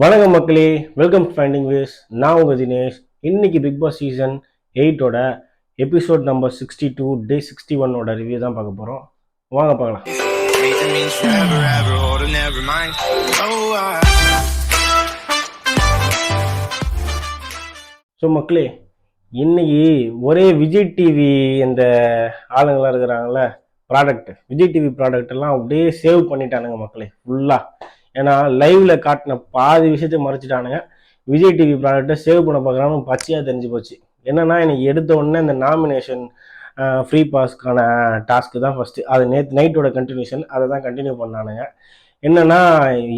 வணக்கம் மக்களே welcome finding ways நான் உங்கள் தினேஷ். இன்னைக்கு Bigg Boss season எயிட்டோட episode number sixty two day sixty ஒன்னோட ரிவ்யூ தான் பார்க்க போகிறோம் வாங்க பார்க்கலாம். ஸோ மக்களே இன்னைக்கு ஒரே விஜய் டிவி இந்த ஆளுங்களாம் இருக்கிறாங்கல்ல ப்ராடக்ட் விஜய் டிவி ப்ராடக்ட் எல்லாம் அப்படியே சேவ் பண்ணிட்டானுங்க மக்களே ஃபுல்லாக ஏன்னா லைவ்ல காட்டின பாதி விஷயத்தை மறைச்சிட்டானுங்க. விஜய் டிவி ப்ராடக்ட்டை சேவ் பண்ண பார்க்குறான்னு பச்சையாக தெரிஞ்சு போச்சு. என்னன்னா எனக்கு எடுத்த உடனே இந்த நாமினேஷன் ஃப்ரீ பாஸ்க்கான டாஸ்க்கு தான் ஃபஸ்ட்டு அது நேற்று நைட்டோட கண்டினியூஷன் அதை தான் கண்டினியூ பண்ணானுங்க. என்னன்னா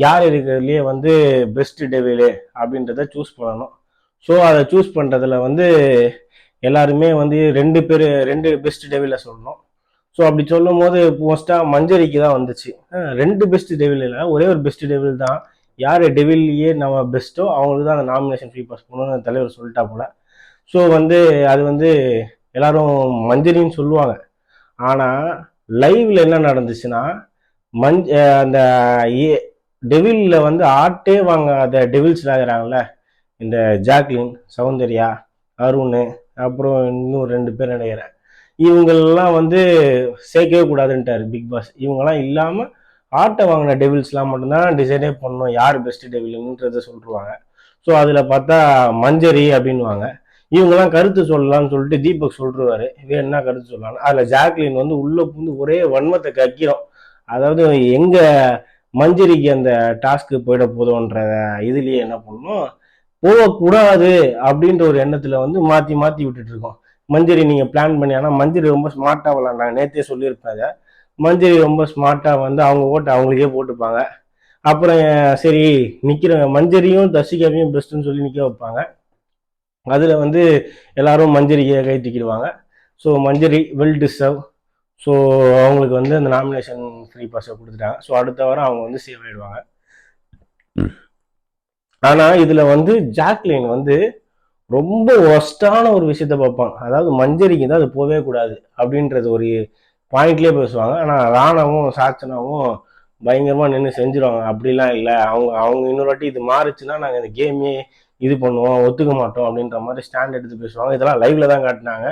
யார் இருக்கிறதுலேயே வந்து பெஸ்ட் டெவிலு அப்படின்றத சூஸ் பண்ணணும். ஸோ அதை சூஸ் பண்ணுறதுல வந்து எல்லாருமே வந்து ரெண்டு பேர் ரெண்டு பெஸ்ட் டெவில சொல்லணும். ஸோ அப்படி சொல்லும் போது மோஸ்ட்டாக மஞ்சரிக்கு தான் வந்துச்சு. ரெண்டு பெஸ்ட் டெவில் இல்லை ஒரே ஒரு பெஸ்ட் டெவில் தான். யார் டெவில்லையே நம்ம பெஸ்ட்டோ அவங்களுக்கு தான் அந்த நாமினேஷன் ஃப்ரீ பாஸ் பண்ணணும்னு அந்த தலைவர் சொல்லிட்டா போல. ஸோ வந்து அது வந்து எல்லாரும் மஞ்சரின்னு சொல்லுவாங்க. ஆனால் லைவ்ல என்ன நடந்துச்சுன்னா மஞ்ச அந்த ஏ டெவிலில் வந்து ஆட்டே வாங்காத டெவில்ஸ் ஆகிறாங்கல்ல இந்த ஜாக்லின் சௌந்தர்யா அருண் அப்புறம் இன்னும் ரெண்டு பேர் நினைக்கிறேன் இவங்கெல்லாம் வந்து சேர்க்கவே கூடாதுன்ட்டார் பிக் பாஸ். இவங்கெல்லாம் இல்லாமல் ஆட்டை வாங்கின டெவில்ஸ்லாம் மட்டும்தான் டிசைனே பண்ணணும். யார் பெஸ்ட் டெவில்ன்றத சொல்லிடுவாங்க ஸோ அதில் பார்த்தா மஞ்சரி அப்படின்வாங்க இவங்கெல்லாம் கருத்து சொல்லலாம்னு சொல்லிட்டு தீபக் சொல்லிருவாரு வேணும்னா கருத்து சொல்லலாம் அதில் ஜாக்லின் வந்து உள்ளே புந்து ஒரே வன்மத்தை கக்கிறோம் அதாவது எங்கே மஞ்சரிக்கு அந்த டாஸ்க்கு போயிட போதும்ன்ற இதுலேயே என்ன பண்ணணும் போகக்கூடாது அப்படின்ற ஒரு எண்ணத்தில் வந்து மாற்றி மாற்றி விட்டுட்டு இருக்கோம். மஞ்சரி நீங்க பிளான் பண்ணி ஆனா மஞ்சரி ரொம்ப ஸ்மார்ட்டா விளாண்டாங்க நேத்தே சொல்லியிருப்பாங்க. மஞ்சரி ரொம்ப ஸ்மார்ட்டா வந்து அவங்க ஓட்டு அவங்களுக்கே போட்டுப்பாங்க. அப்புறம் சரி நிக்கிறவங்க மஞ்சரியும் தர்ஷிகாவையும் பெஸ்ட்னு சொல்லி நிக்க வைப்பாங்க. அதுல வந்து எல்லாரும் மஞ்சரியை கை தூக்கிடுவாங்க so Manjari well deserve so அவங்களுக்கு வந்து அந்த நாமினேஷன் ஃப்ரீ பாஸை கொடுத்துட்டாங்க. ஸோ அடுத்த வாரம் அவங்க வந்து சேவ் ஆயிடுவாங்க. ஆனா இதுல வந்து ஜாக்லின் வந்து ரொம்ப ஒஸ்டான ஒரு விஷயத்த பார்ப்பாங்க. அதாவது மஞ்சரிக்கு தான் அது போகவே கூடாது அப்படின்றது ஒரு பாயிண்ட்லேயே பேசுவாங்க. ஆனால் ராணாவும் சாச்சனாவும் பயங்கரமாக நின்று செஞ்சிருவாங்க. அப்படிலாம் இல்லை. அவங்க அவங்க இன்னொரு வாட்டி இது மாறுச்சுன்னா நாங்கள் இந்த கேமே இது பண்ணுவோம் ஒத்துக்க மாட்டோம் அப்படின்ற மாதிரி ஸ்டாண்ட் எடுத்து பேசுவாங்க. இதெல்லாம் லைவ்ல தான் காட்டினாங்க.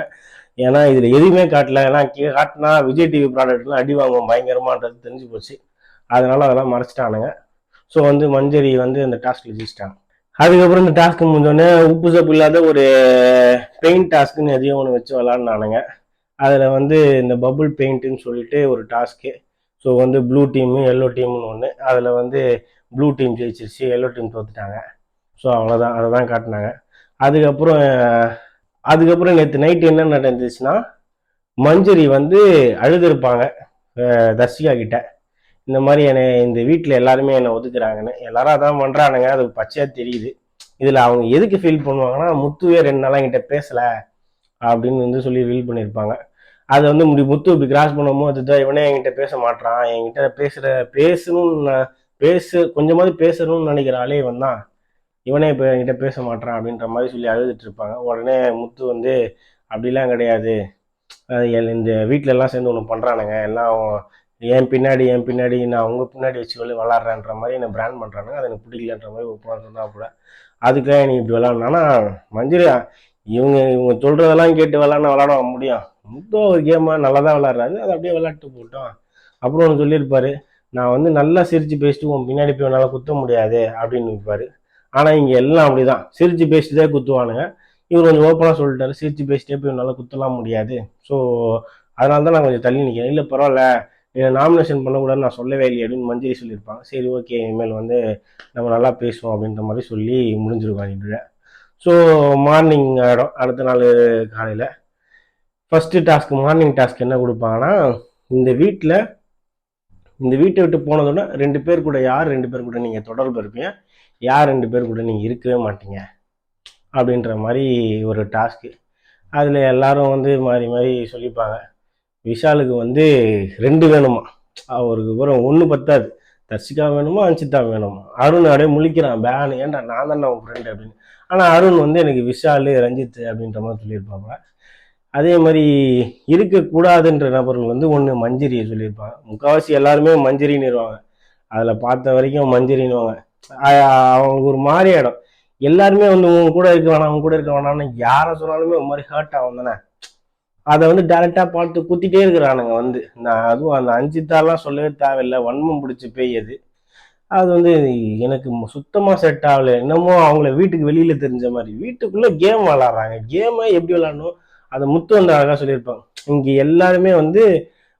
ஏன்னா இதில் எதுவுமே காட்டல. ஏன்னா காட்டினா விஜய் டிவி ப்ராடக்ட்லாம் அடி வாங்குவோம். பயங்கரமான்றது தெரிஞ்சு போச்சு. அதனால அதெல்லாம் மறைச்சிட்டானுங்க. ஸோ வந்து மஞ்சரி வந்து அந்த டாஸ்க்ல ஜெயிச்சிட்டாங்க. அதுக்கப்புறம் இந்த டாஸ்க்கு முடிஞ்சோடனே உப்பு சப்பு இல்லாத ஒரு பெயிண்ட் டாஸ்க்குன்னு எதையும் ஒன்று வச்சு விளாட்னானுங்க அதில் வந்து இந்த பபுள் பெயிண்ட்டுன்னு சொல்லிட்டு ஒரு டாஸ்க்கு ஸோ வந்து ப்ளூ டீமு எல்லோ டீம்னு ஒன்று அதில் வந்து ப்ளூ டீம் ஜெயிச்சிருச்சு எல்லோ டீம் தோத்துட்டாங்க. ஸோ அவ்வளோதான் அதை தான் காட்டினாங்க. அதுக்கப்புறம் அதுக்கப்புறம் நேற்று நைட்டு என்ன நடந்துச்சுன்னா மஞ்சரி வந்து அழுதுருப்பாங்க தர்சிகா தர்ஷிகா கிட்ட. இந்த மாதிரி என்னை இந்த வீட்டில் எல்லாருமே என்னை ஒதுக்குறாங்கன்னு எல்லாரும் அதான் பண்ணுறானுங்க அது பச்சையாக தெரியுது. இதில் அவங்க எதுக்கு ஃபீல் பண்ணுவாங்கன்னா முத்துவே ரெண்டு நாளாக என்கிட்ட பேசலை அப்படின்னு வந்து சொல்லி ஃபீல் பண்ணியிருப்பாங்க. அதை வந்து முடி முத்து இப்படி கிராஸ் பண்ணும்போது தான் இவனே என்கிட்ட பேச மாட்றான் என்கிட்ட பேசுகிற பேசணும்னு நான் பேசு கொஞ்சமாவது பேசணும்னு நினைக்கிற ஆளே இவன் தான். இவனே இப்போ என்கிட்ட பேச மாட்றான் அப்படின்ற மாதிரி சொல்லி அழுதுட்டு இருப்பாங்க. உடனே முத்து வந்து அப்படிலாம் கிடையாது. இந்த வீட்டிலலாம் சேர்ந்து ஒன்று பண்ணுறானுங்க எல்லாம் என் பின்னாடி என் பின்னாடி நான் அவங்க பின்னாடி வச்சு வெளியே விளாட்றேன்ற மாதிரி என்னை பிராண்ட் பண்ணுறானுங்க அது எனக்கு பிடிக்கலன்ற மாதிரி ஒப்பந்தம் கூட. அதுக்காக நீ இப்படி விளாட்னானா மஞ்சுரியா இவங்க இவங்க சொல்கிறதெல்லாம் கேட்டு விளாட்னா விளாட முடியும். முத்தோ ஒரு கேமாக நல்லா தான் விளாட்றாரு. அதை அப்படியே விளாட்டு போட்டோம். அப்புறம் ஒன்று சொல்லியிருப்பார் நான் வந்து நல்லா சிரித்து பேசிட்டு உன் பின்னாடி போய் என்னால் குத்த முடியாது அப்படின்னு இருப்பார். ஆனால் இங்கே எல்லாம் அப்படிதான். சிரித்து பேசிட்டு தான் குத்துவானுங்க. இவர் கொஞ்சம் ஓப்பனாக சொல்லிட்டாரு. சிரித்து பேசிட்டே போய் என்னால் குத்தலாம் முடியாது. ஸோ அதனால தான் நான் கொஞ்சம் தள்ளி நிற்கிறேன் இல்லை பரவாயில்ல. நாமினேஷன் பண்ணக்கூடாதுன்னு நான் சொல்லவே இல்லை அப்படின்னு மஞ்சரி சொல்லியிருப்பாங்க. சரி ஓகே இனிமேல் வந்து நம்ம நல்லா பேசுவோம் அப்படின்ற மாதிரி சொல்லி முடிஞ்சிருக்கோம் இதில் ஸோ மார்னிங் ஆகிடும் அடுத்த நாள் காலையில் ஃபஸ்ட்டு டாஸ்க் மார்னிங் டாஸ்க் என்ன கொடுப்பாங்கன்னா இந்த வீட்டில் இந்த வீட்டை விட்டு போனதோட ரெண்டு பேர் கூட யார் ரெண்டு பேர் கூட நீங்கள் தொடர்பு இருப்பீங்க. யார் ரெண்டு பேர் கூட நீங்கள் இருக்கவே மாட்டீங்க. அப்படின்ற மாதிரி ஒரு டாஸ்க்கு அதில் எல்லாரும் வந்து மாறி மாறி சொல்லிப்பாங்க. விஷாலுக்கு வந்து ரெண்டு வேணுமா? அவருக்கு அப்புறம் ஒன்று பத்தாது. தர்ஷிகா வேணுமா அஞ்சிதா வேணுமா? அருண் அப்படியே முழிக்கிறான். பேன் ஏன்டா நான் தானே உன் ஃப்ரெண்டு அப்படின்னு. ஆனால் அருண் வந்து எனக்கு விஷால் ரஞ்சித் அப்படின்ற மாதிரி சொல்லியிருப்பாங்க அதே மாதிரி இருக்கக்கூடாதுன்ற நபர்கள் வந்து ஒன்று மஞ்சரியை சொல்லியிருப்பாங்க. முக்கால்வாசி எல்லாருமே மஞ்சரின்னுருவாங்க அதில் பார்த்த வரைக்கும் மஞ்சரின்னுவாங்க அவங்களுக்கு ஒரு மாதிரி இடம். எல்லாருமே வந்து உங்க கூட இருக்க வேணாம் அவங்க கூட இருக்க வேணாம்னு யாரை சொன்னாலுமே ஒரு மாதிரி ஹர்ட் ஆகும் தானே? அதை வந்து டேரெக்டாக பார்த்து குத்திட்டே இருக்கிறானுங்க வந்து. நான் அதுவும் அந்த அஞ்சித்தாலாம் சொல்லவே தேவையில்லை. வன்மம் பிடிச்சி பேய் அது அது வந்து எனக்கு சுத்தமாக செட் ஆகல. என்னமோ அவங்கள வீட்டுக்கு வெளியில் தெரிஞ்ச மாதிரி. வீட்டுக்குள்ளே கேம் விளாட்றாங்க. கேமை எப்படி விளாடணும்? அதை முத்து வந்து அழகாக சொல்லியிருப்பாங்க. இங்கே எல்லாருமே வந்து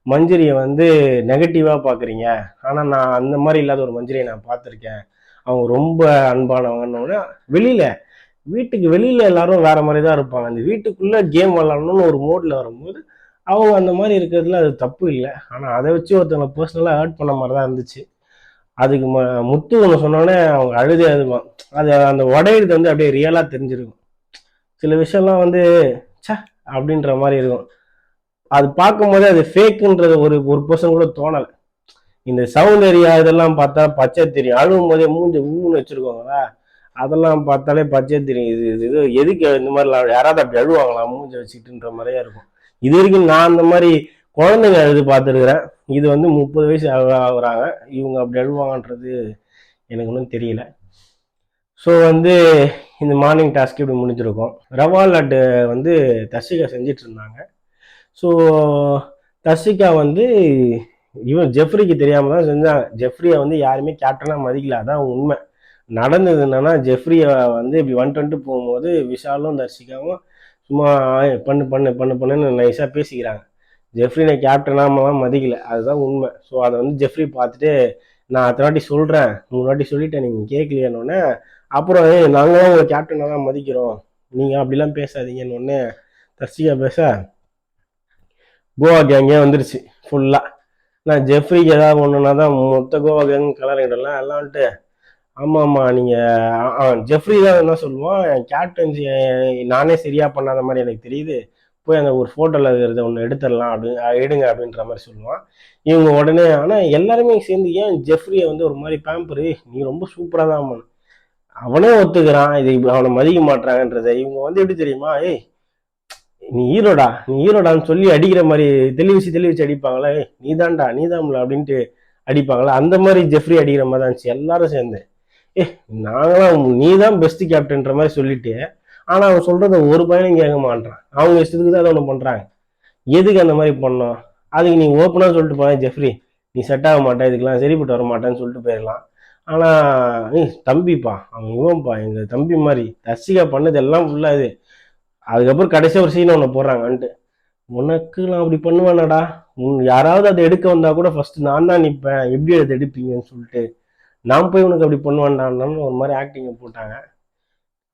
மஞ்சரியை வந்து நெகட்டிவாக பார்க்குறீங்க. ஆனால் நான் அந்த மாதிரி இல்லாத ஒரு மஞ்சரியை நான் பார்த்துருக்கேன். அவங்க ரொம்ப அன்பானவங்கன்னு வெளியில வீட்டுக்கு வெளியில எல்லாரும் வேற மாதிரி தான் இருப்பாங்க. அந்த வீட்டுக்குள்ள கேம் விளாடணும்னு ஒரு மோட்ல வரும்போது அவங்க அந்த மாதிரி இருக்கிறதுல அது தப்பு இல்லை. ஆனால் அதை வச்சு ஒருத்தவங்க பர்சனலாக ஹர்ட் பண்ண மாதிரி தான் இருந்துச்சு. அதுக்கு ம முத்து ஒன்று சொன்னோடனே அவங்க அழுதே அதுவான் அது அந்த உடையிறது வந்து அப்படியே ரியலாக தெரிஞ்சிருக்கும். சில விஷயம்லாம் வந்து சே அப்படின்ற மாதிரி இருக்கும். அது பார்க்கும்போதே அது ஃபேக்குன்றது ஒரு ஒரு பர்சன் கூட தோணலை. இந்த சவுண்ட் ஏரியா இதெல்லாம் பார்த்தா பச்சை தெரியும். அழுவும் போதே மூஞ்சி ஊன்னு வச்சுருக்கோங்களா? அதெல்லாம் பார்த்தாலே பச்சை தெரியும். இது இது இது எதுக்கு இந்த மாதிரிலாம் யாராவது அப்படி அழுவாங்களா? மூஞ்சி வச்சுக்கிட்டுன்ற மாதிரியே இருக்கும். இது வரைக்கும் நான் அந்த மாதிரி குழந்தைங்க அழுது பார்த்துருக்குறேன். இது வந்து முப்பது வயசு ஆகுறாங்க. இவங்க அப்படி அழுவாங்கன்றது எனக்கு ஒன்றும் தெரியல. ஸோ வந்து இந்த மார்னிங் டாஸ்க் இப்படி முடிஞ்சிருக்கும். ரவா லட்டு வந்து தர்ஷிகா செஞ்சிட்டு இருந்தாங்க ஸோ தர்ஷிகா வந்து இவன் ஜெஃப்ரிக்கு தெரியாமல் தான் செஞ்சாங்க. ஜெஃப்ரியை வந்து யாருமே கேப்டனாக மதிக்கல. அதான் உண்மை. நடந்தது என்னன்னா ஜெஃப்ரியை வந்து இப்படி ஒன் டுவெண்ட்டு போகும்போது விஷாலும் தர்ஷிகாவும் சும்மா பண்ணு பண்ணு பண்ணு பண்ணுன்னு நைஸாக பேசிக்கிறாங்க. ஜெஃப்ரினை கேப்டனாமலாம் மதிக்கல. அதுதான் உண்மை. ஸோ அதை வந்து ஜெஃப்ரி பார்த்துட்டு நான் அத்தனை வாட்டி சொல்கிறேன் மூணு வாட்டி சொல்லிட்டேன். நீங்கள் கேட்கலையானோடனே அப்புறம் நாங்களும் உங்களை கேப்டனாக தான் மதிக்கிறோம். நீங்கள் அப்படிலாம் பேசாதீங்கன்னு ஒன்று தர்ஷிகா பேச கோவா கேங்கே வந்துருச்சு ஃபுல்லாக நான் ஜெஃப்ரிக்கு ஏதாவது ஒன்றுனா தான் மொத்த கோவா கேங் கலரிடலாம் எல்லாம் வந்துட்டு ஆமாம் ஆமாம் நீங்கள் ஜெஃப்ரி தான் என்ன சொல்லுவான் கேப்டன்சி நானே சரியாக பண்ணாத மாதிரி எனக்கு தெரியுது. போய் அந்த ஒரு ஃபோட்டோவில் இருக்கிறத ஒன்று எடுத்துடலாம் அப்படி எடுங்க அப்படின்ற மாதிரி சொல்லுவான். இவங்க உடனே ஆனால் எல்லாருமே சேர்ந்து ஏன் ஜெஃப்ரியை வந்து ஒரு மாதிரி பேம்பரு நீ ரொம்ப சூப்பராக தான் பண்ண அவனே ஒத்துக்கிறான் இது அவனை மதிக்க மாட்டாங்கன்றத இவங்க வந்து எப்படி தெரியுமா ஏய் நீ ஹீரோடா நீ ஹீரோடான்னு சொல்லி அடிக்கிற மாதிரி தெளிவிச்சு தெளிவிச்சு அடிப்பாங்களா ஏய் நீ அப்படின்ட்டு அடிப்பாங்களா அந்த மாதிரி ஜெஃப்ரி அடிக்கிற மாதிரி தான் இருந்துச்சு எல்லாரும் சேர்ந்து. ஏ நாங்களாம் நீ தான் பெஸ்ட் கேப்டன்ற மாதிரி சொல்லிட்டு ஆனா அவன் சொல்றத ஒரு பையனும் கேட்க மாட்டான் அவங்க இஷ்டத்துக்கு தான் அதை ஒன்று பண்றாங்க. எதுக்கு அந்த மாதிரி பண்ணோம்? அதுக்கு நீ ஓப்பனா சொல்லிட்டு போனேன் ஜெஃப்ரி. நீ செட் ஆக மாட்டேன் இதுக்கெல்லாம் சரிப்பட்டு வர மாட்டேன்னு சொல்லிட்டு போயிடலாம். ஆனா நீ தம்பிப்பா அவன் இவன்ப்பா எங்க தம்பி மாதிரி தர்சிகா பண்ணது எல்லாம் ஃபுல்லா இது. அதுக்கப்புறம் கடைசி ஒரு சீன் ஒன்று போடுறாங்கன்ட்டு. உனக்கு நான் அப்படி பண்ணுவேனடா. உன் யாராவது அதை எடுக்க வந்தா கூட ஃபர்ஸ்ட் நான் தான் நிற்பேன் எப்படி அதை எடுப்பீங்கன்னு சொல்லிட்டு. நான் போய் உனக்கு அப்படி பண்ணுவேன்டான்னு ஒரு மாதிரி ஆக்டிங்கை போட்டாங்க.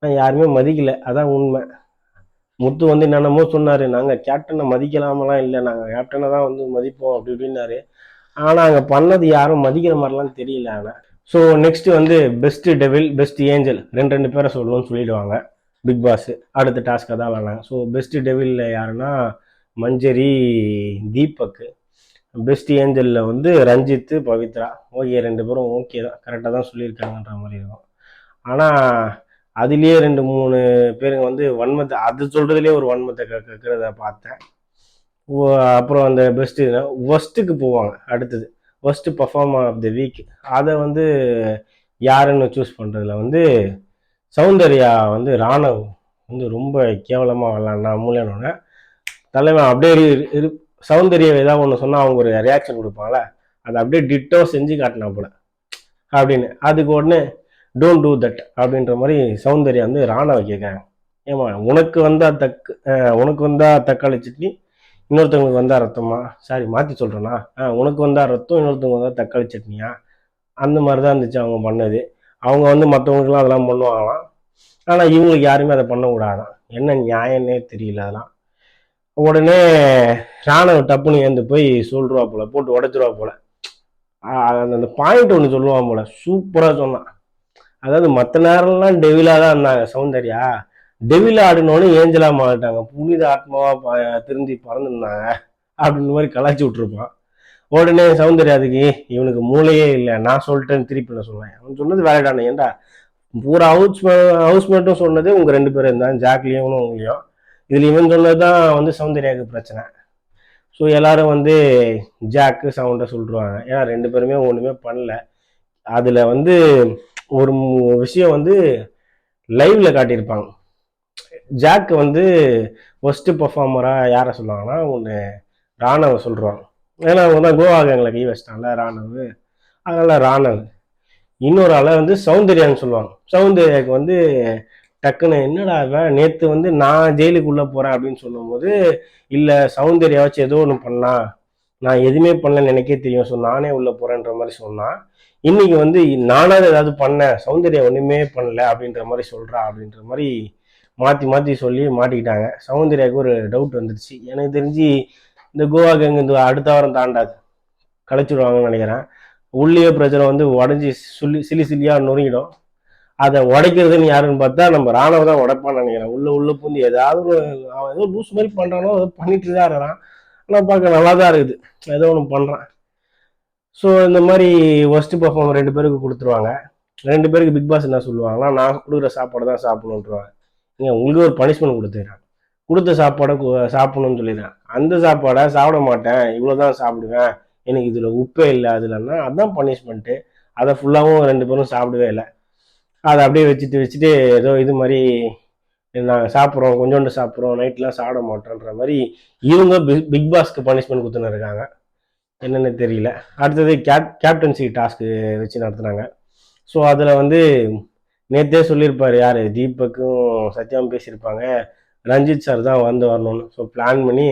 ஆனால் யாருமே மதிக்கல. அதான் உண்மை. முத்து வந்து என்னென்னமோ சொன்னார். நாங்கள் கேப்டனை மதிக்கலாமலாம் இல்லை. நாங்கள் கேப்டனை தான் வந்து மதிப்போம் அப்படி இப்படின்னாரு. ஆனால் அங்கே பண்ணது யாரும் மதிக்கிற மாதிரிலாம் தெரியல ஆனால் ஸோ நெக்ஸ்ட் வந்து பெஸ்ட் டெவில் பெஸ்ட் ஏஞ்சல் ரெண்டு ரெண்டு பேரை சொல்லணும்னு சொல்லிடுவாங்க. பிக் பாஸ் அடுத்த டாஸ்க்காக தான் விளாண்டாங்க ஸோ பெஸ்ட் டெவிலில் யாருன்னா மஞ்சரி தீபக் பெஸ்ட் ஏஞ்சலில் வந்து ரஞ்சித்து பவித்ரா. ஓகே ரெண்டு பேரும் ஓகே தான். கரெக்டாக தான் சொல்லியிருக்காங்கன்ற மாதிரி இருக்கும். ஆனால் அதுலேயே ரெண்டு மூணு பேருங்க வந்து வன்மத்தை அது சொல்கிறதுலேயே ஒரு வன்மத்தை க கக்கிறத பார்த்தேன். அப்புறம் அந்த பெஸ்ட்டு ஒஸ்ட்டுக்கு போவாங்க அடுத்தது. Worst performer of the week அதை வந்து யாருன்னு சூஸ் பண்ணுறதுல வந்து சௌந்தர்யா வந்து ராணவ் வந்து ரொம்ப கேவலமாக விளாண்டா மூலியனோட தலைவன் அப்படியே சௌந்தரியம் ஏதாவது ஒன்று சொன்னால் அவங்க ஒரு ரியாக்ஷன் கொடுப்பாங்களே அதை அப்படியே டிட்டோ செஞ்சு காட்டினா போல. அப்படின்னு. அதுக்கு உடனே டோன்ட் டூ தட் அப்படின்ற மாதிரி சௌந்தர்யா வந்து ராணாவை கேட்குறாங்க ஏமா உனக்கு வந்தால் தக்கு உனக்கு வந்தால் தக்காளி சட்னி இன்னொருத்தவங்களுக்கு வந்தால் ரத்தமா? சாரி மாற்றி சொல்கிறேன்னா உனக்கு வந்தால் ரத்தம் இன்னொருத்தவங்க வந்தால் தக்காளி சட்னியா? அந்த மாதிரி தான் இருந்துச்சு அவங்க பண்ணது. அவங்க வந்து மற்றவங்களுக்குலாம் அதெல்லாம் பண்ணுவாங்களாம். ஆனால் இவங்களுக்கு யாருமே அதை பண்ணக்கூடாதான். என்ன நியாயம்னே தெரியல அதெல்லாம். உடனே ராணவ டப்புன்னு ஏந்து போய் சொல்றா போல போட்டு உடைச்சிருவா போல. அந்த- அந்த பாயிண்ட் ஒன்று சொல்லுவான் போல. சூப்பராக சொன்னான். அதாவது மற்ற நேரம்லாம் டெவிலாக தான் இருந்தாங்க சௌந்தர்யா. டெவில் ஆடினோன்னு ஏஞ்சலா மாட்டாங்க புனித ஆத்மாவா திருந்தி பறந்துருந்தாங்க அப்படின்னு மாதிரி கலாச்சி விட்டுருப்பான். உடனே சௌந்தர்யாதுக்கு இவனுக்கு மூளையே இல்லை நான் சொல்லிட்டேன்னு திருப்பி நான் சொன்னேன். அவன் சொன்னது வேலைடானே ஏன்டா பூரா ஹவுஸ் ஹவுஸ்மேட்டும் சொன்னது உங்கள் ரெண்டு பேரும் இருந்தான் ஜாக்லியும் உங்களையும். இதில் இவன் சொன்னது தான் வந்து சௌந்தர்யாவுக்கு பிரச்சனை. ஸோ எல்லாரும் வந்து ஜாக்கு சவுண்டை சொல்லிடுவாங்க ஏன்னா ரெண்டு பேருமே ஒன்றுமே பண்ணல. அதில் வந்து ஒரு விஷயம் வந்து லைவில் காட்டியிருப்பாங்க. ஜாக்கு வந்து ஒஸ்ட் பர்ஃபார்மராக யாரை சொல்லுவாங்கன்னா ஒன்று ராணவ சொல்கிறாங்க ஏன்னா அவங்க தான் கோவா எங்களை கை வச்சிட்டாங்கல்ல ராணவ். அதனால் ராணவ். இன்னொரு ஆளை வந்து சௌந்தர்யான்னு சொல்லுவாங்க. சௌந்தர்யாவுக்கு வந்து டக்குன்னு என்னடா இவன்? நேற்று வந்து நான் ஜெயிலுக்குள்ளே போகிறேன் அப்படின்னு சொல்லும்போது இல்லை சௌந்தர்யா ஏதோ ஒன்று பண்ணலாம் நான் எதுவுமே பண்ணலன்னு எனக்கே தெரியும். ஸோ நானே உள்ளே போகிறேன்ற மாதிரி சொன்னான். இன்னைக்கு வந்து நானாவது ஏதாவது பண்ணேன். சௌந்தர்யா ஒன்றுமே பண்ணல அப்படின்ற மாதிரி சொல்கிறா அப்படின்ற மாதிரி மாற்றி மாற்றி சொல்லி மாட்டிக்கிட்டாங்க. சௌந்தர்யாவுக்கு ஒரு டவுட் வந்துருச்சு. எனக்கு தெரிஞ்சு இந்த கோவா கேங் இந்த அடுத்த வாரம் தாண்டாது. கலைச்சிடுவாங்கன்னு நினைக்கிறேன். உள்ளே பிரச்சனை வந்து உடஞ்சி சுள்ளி சிலி சிலியாக நொறுங்கிடும். அதை உடைக்கிறதுன்னு யாருன்னு பார்த்தா நம்ம ராணுவ தான் உடைப்பான்னு நினைக்கிறேன். உள்ள உள்ள பூந்து ஏதாவது ஒரு அவன் ஏதோ லூஸ் மாதிரி பண்ணுறானோ ஏதோ பண்ணிட்டு தான் இருக்கிறான். ஆனால் பார்க்க நல்லா தான் இருக்குது. ஏதோ ஒன்று பண்ணுறான் ஸோ இந்த மாதிரி ஒஸ்ட் பர்ஃபார்ம் ரெண்டு பேருக்கு கொடுத்துருவாங்க. ரெண்டு பேருக்கு பிக் பாஸ் என்ன சொல்லுவாங்கன்னா நான் கொடுக்குற சாப்பாடு தான் சாப்பிடணுன்றவாங்க நீங்கள் உங்களுக்கு ஒரு பனிஷ்மெண்ட் கொடுத்துக்கிறேன் கொடுத்த சாப்பாடை சாப்பிடணும்னு சொல்லிடுறேன். அந்த சாப்பாடை சாப்பிட மாட்டேன். இவ்வளோ தான் சாப்பிடுவேன். எனக்கு இதில் உப்பே இல்லை அதுலன்னா அதுதான் பனிஷ்மெண்ட்டு அதை ஃபுல்லாகவும் ரெண்டு பேரும் சாப்பிடவே இல்லை. அதை அப்படியே வச்சுட்டு வச்சுட்டு ஏதோ இது மாதிரி நாங்கள் சாப்பிட்றோம் கொஞ்சோண்டு சாப்பிட்றோம் நைட்லாம் சாப்பிட மாட்டோன்ற மாதிரி இவங்க பிக் பிக் பாஸ்க்கு பனிஷ்மெண்ட் கொடுத்துன்னு இருக்காங்க. என்னென்னு தெரியல. அடுத்தது கேப் கேப்டன்சி டாஸ்க்கு வச்சு நடத்துனாங்க ஸோ அதில் வந்து நேற்றே சொல்லியிருப்பார் யார்? தீபக்கும் சத்யாவும் பேசியிருப்பாங்க. ரஞ்சித் சார் தான் வந்து வரணும்னு. ஸோ பிளான் பண்ணி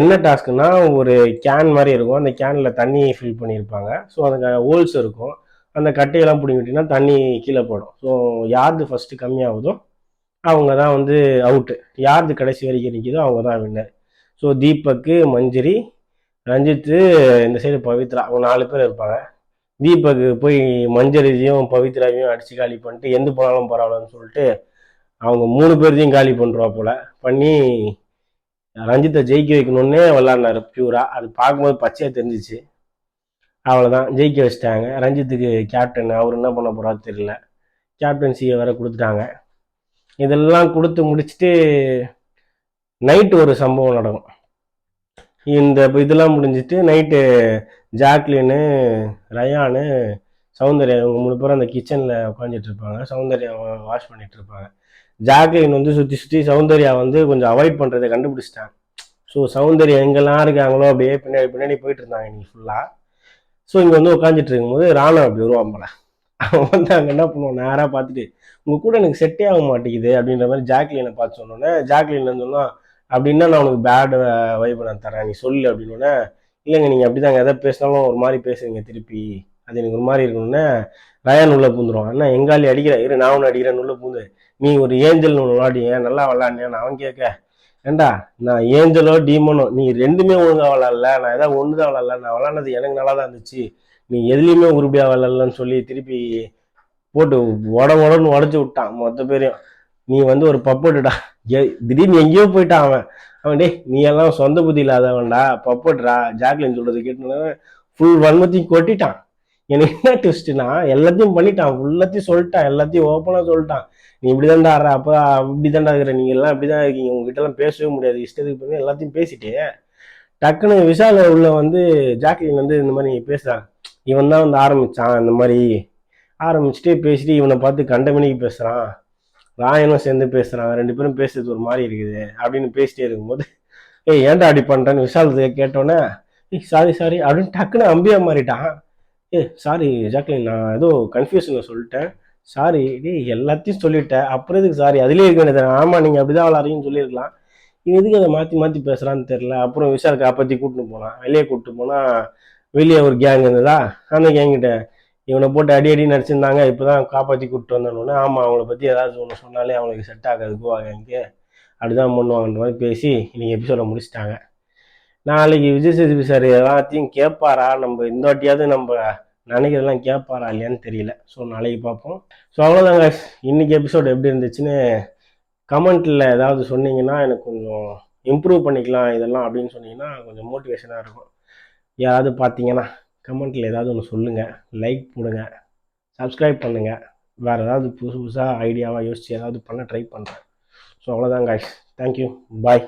என்ன டாஸ்க்குன்னா ஒரு கேன் மாதிரி இருக்கும். அந்த கேனில் தண்ணி ஃபில் பண்ணியிருப்பாங்க. ஸோ அதுக்கு ஹோல்ஸ் இருக்கும். அந்த கட்டையெல்லாம் பிடிங்கிட்டிங்கன்னா தண்ணி கீழே போடும் ஸோ யார்து ஃபஸ்ட்டு கம்மியாகுதோ அவங்க தான் வந்து அவுட்டு யார்து கடைசி வரைக்கும் நிற்கிதோ அவங்க தான் வின்னர் ஸோ தீபக்கு மஞ்சரி ரஞ்சித்து இந்த சைடு பவித்ரா அவங்க நாலு பேர் இருப்பாங்க. தீபக்கு போய் மஞ்சரிதையும் பவித்ராவையும் அடித்து காலி பண்ணிட்டு எந்த போனாலும் பரவாயில்லன்னு சொல்லிட்டு அவங்க மூணு பேர்த்தையும் காலி பண்ணுறா போல். பண்ணி ரஞ்சித்தை ஜெயிக்க வைக்கணுன்னே விளாட்னாரு பியூரா அது பார்க்கும்போது பச்சையாக தெரிஞ்சிச்சு. அவ்வளோதான் ஜெயிக்க வச்சிட்டாங்க. ரஞ்சித்துக்கு கேப்டன் அவர் என்ன பண்ண போகிறாரு தெரியல. கேப்டன்சியை வேற கொடுத்துட்டாங்க. இதெல்லாம் கொடுத்து முடிச்சுட்டு நைட்டு ஒரு சம்பவம் நடக்கும். இந்த இதெல்லாம் முடிஞ்சிட்டு நைட்டு ஜாக்லின்னு ரயானு சௌந்தர்யா இவங்க மூணு பேரும் அந்த கிச்சனில் உட்காந்துட்டு இருப்பாங்க. சௌந்தர்யா வாஷ் பண்ணிட்டு இருப்பாங்க. ஜாக்லின் வந்து சுற்றி சுற்றி சௌந்தர்யா வந்து கொஞ்சம் அவாய்ட் பண்ணுறதை கண்டுபிடிச்சிட்டாங்க. ஸோ சௌந்தர்யா எங்கெல்லாம் இருக்காங்களோ அப்படியே பின்னாடி பின்னாடி போயிட்டு இருந்தாங்க இன்னைக்கு ஃபுல்லாக ஸோ இங்கே வந்து உட்காந்துட்டு இருக்கும்போது ராணா அப்படி வருவான் போல. அவன் வந்து அங்கே என்ன பண்ணுவான்? நேராக பார்த்துட்டு உங்கள் கூட எனக்கு செட்டே ஆக மாட்டேங்குது அப்படின்ற மாதிரி ஜாக்லினை பார்த்து சொன்னோன்னே ஜாக்லின் வந்து அப்படின்னா நான் உனக்கு பேட் வைப் நான் தரேன் நீ சொல்லு அப்படின்னோடனே இல்லைங்க நீங்கள் அப்படிதாங்க எதை பேசினாலும் ஒரு மாதிரி பேசுறீங்க திருப்பி. அது எனக்கு ஒரு மாதிரி இருக்கணும்னே ரயான் உள்ள பூந்துருவான். அண்ணா எங்காலி அடிக்கிற? இரு நான் ஒன்று அடிக்கிறேன் உள்ள பூந்து. நீ ஒரு ஏஞ்சல் ஒன்று விளாடியேன் நல்லா விளாடினேன் அவன் கேட்க ஏண்டா நான் ஏஞ்சலோ டீமனோ நீ ரெண்டுமே ஒழுங்காக விளாட்ல நான் ஏதாவது ஒன்று தான் விளாட்ல நான் விளாட்னது எனக்கு நல்லா தான் இருந்துச்சு. நீ எதுலேயுமே உருப்படியாக விளாட்லன்னு சொல்லி திருப்பி போட்டு உட உடன்னு உடச்சி விட்டான் மொத்த பேரையும். நீ வந்து ஒரு பப்பட்டுடா ஏ திடீர்னு எங்கேயோ போயிட்டான் அவன். அவன் டே நீ எல்லாம் சொந்த புத்தி இல்லாதவன்டா பப்பட்டுடா ஜாக்லின் சொல்கிறது கேட்டு ஃபுல் வன்மத்தையும் கொட்டிட்டான். எனக்கு என்ன ட்விஸ்ட்னா எல்லாத்தையும் பண்ணிட்டான். உள்ளத்தையும் சொல்லிட்டான். எல்லாத்தையும் ஓப்பனாக சொல்லிட்டான். நீ இப்படிதான்டா ஆடுற அப்போ இப்படிதான்டா இருக்கிற நீங்கள் எல்லாம் இப்படிதான் இருக்கீங்க. உங்ககிட்ட எல்லாம் பேசவே முடியாது. இஷ்டத்துக்கு பண்ணி எல்லாத்தையும் பேசிட்டு டக்குன்னு விஷால உள்ள வந்து ஜாக்லின் வந்து இந்த மாதிரி பேசுகிறான் இவன் தான் வந்து ஆரம்பிச்சான் இந்த மாதிரி. ஆரம்பிச்சுட்டு பேசிட்டு இவனை பார்த்து கண்டமணிக்கு பேசுகிறான் ராயனும் சேர்ந்து பேசுகிறான் ரெண்டு பேரும் பேசுறது ஒரு மாதிரி இருக்குது அப்படின்னு பேசிட்டே இருக்கும்போது ஏய் ஏன்டா அப்படி பண்ணுறேன்னு விஷால் கேட்டோன்னே சாரி சாரி அப்படின்னு டக்குன்னு அம்பியா மாறிட்டான். ஏ சாரி ஜாக்லின் நான் ஏதோ கன்ஃபியூஷனில் சொல்லிட்டேன். சாரி டே எல்லாத்தையும் சொல்லிட்டேன். அப்புறம் எதுக்கு சாரி அதுலேயே இருக்க வேண்டியது ஆமாம் நீங்கள் அப்படி தான் விளாட்றீங்கன்னு சொல்லியிருக்கலாம். இவன் எதுக்கு அதை மாற்றி மாற்றி பேசுகிறான்னு தெரில அப்புறம் விஷால் காப்பாற்றி கூட்டின்னு போனான். வெளியே கூப்பிட்டு போனால் வெளியே ஒரு கேங் இருந்ததா? அந்த கேங்கிட்ட இவனை போட்டு அடி அடி நடிச்சிருந்தாங்க. இப்போ தான் காப்பாற்றி கூப்பிட்டு வந்தோன்னே ஆமாம் அவங்கள பற்றி ஏதாச்சும் ஒன்று சொன்னாலே அவங்களுக்கு செட் ஆகாது. கோவா கேங்க்கு அப்படிதான் பண்ணுவாங்கன்ற மாதிரி பேசி இன்னைக்கு எபிசோட முடிச்சிட்டாங்க. நாளைக்கு விஜய் சேதுபதி சார் எல்லாத்தையும் கேட்பாரா நம்ம இந்த வாட்டியாவது நம்ம நினைக்கிறதெல்லாம் கேட்பாரா இல்லையான்னு தெரியல. ஸோ நாளைக்கு பார்ப்போம். ஸோ அவ்வளோதாங்க இன்னைக்கு எபிசோட் எப்படி இருந்துச்சுன்னு கமெண்ட்டில் ஏதாவது சொன்னீங்கன்னா எனக்கு கொஞ்சம் இம்ப்ரூவ் பண்ணிக்கலாம் இதெல்லாம் அப்படின்னு சொன்னீங்கன்னா கொஞ்சம் மோட்டிவேஷனாக இருக்கும். யாராவது பார்த்தீங்கன்னா கமெண்ட்டில் ஏதாவது ஒன்று சொல்லுங்கள் லைக் போடுங்க. சப்ஸ்கிரைப் பண்ணுங்கள் வேறு ஏதாவது புதுசு புதுசாக ஐடியாவாக யோசிச்சு ஏதாவது பண்ண ட்ரை பண்ணுறேன் ஸோ அவ்வளோதான் காய்ஸ் தேங்க்யூ பாய்